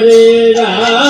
হরে Ram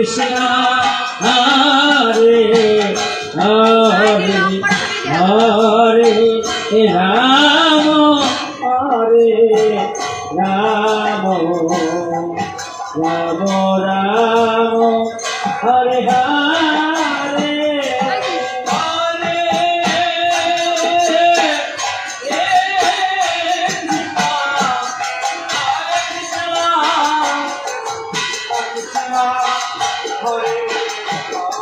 Krishna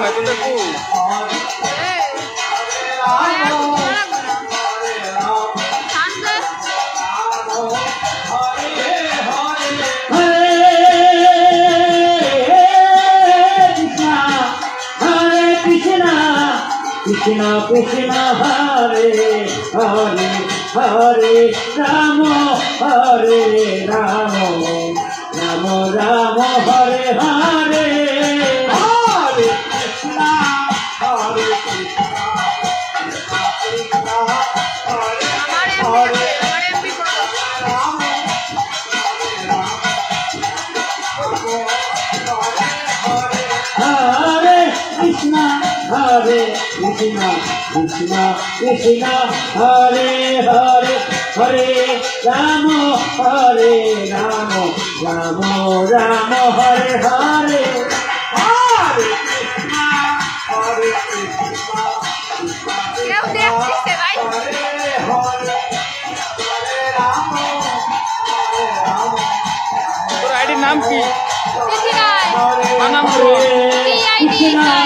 এত দেখো Krishna Krishna Hare Hare Hare Ram Hare Ram Rama, Hare Hare. Hare Krishna, Hare Krishna, Krishna কেউ Krishna, দেখতেছে ভাই Hare Hare, Hare Rama, Hare Rama, তোর আইডির নাম কি আমার নাম Rohan. Krishna,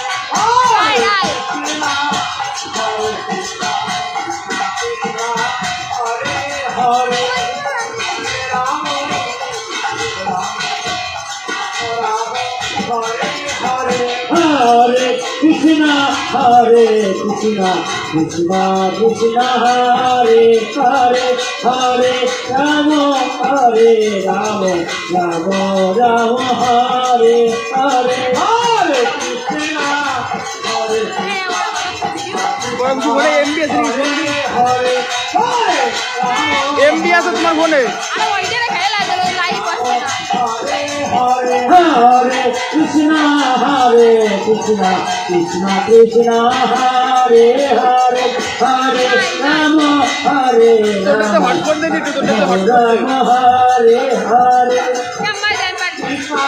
Krishna, Hare Krishna, Krishna Krishna, Hare Hare, Hare Rama, Hare Rama, Rama Rama, Hare Hare. Hare Krishna, Hare হ্যাঁ আমার ভিডিও বরং কি বলে এমবি আছে নাকি phone Hare Hare, Rama, MB আছে তোমার ফোনে না Hare, Hare Rama, Hare তোরটাতে Rama, হটস্পট দিয়ে দিচ্ছি তোরটাতে Rama hotspot Rama, Hare Hare. জাম্মাই জান পার Krishna,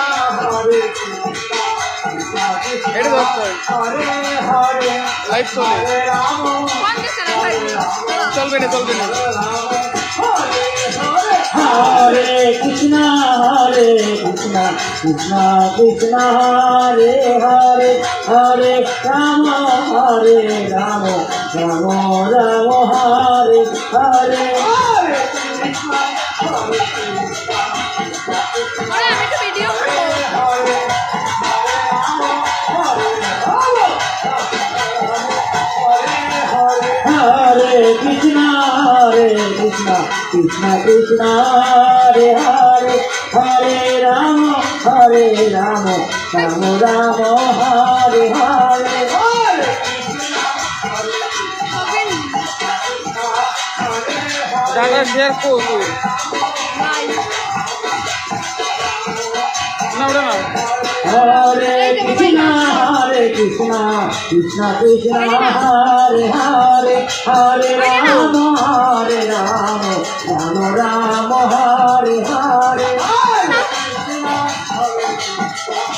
Krishna Krishna, Hare Hare, Hare Rama, Hare Rama, Rama Rama, Hare Hare. Hare Krishna, Krishna, Krishna Hare Hare, Hare Rama, Hare Rama, Rama Rama, Hare Hare. Hare Krishna, data share কর তুই ভাই না ওটা না Hare Krishna, Hare Krishna, Krishna Krishna, Hare Hare, Hare Rama, Hare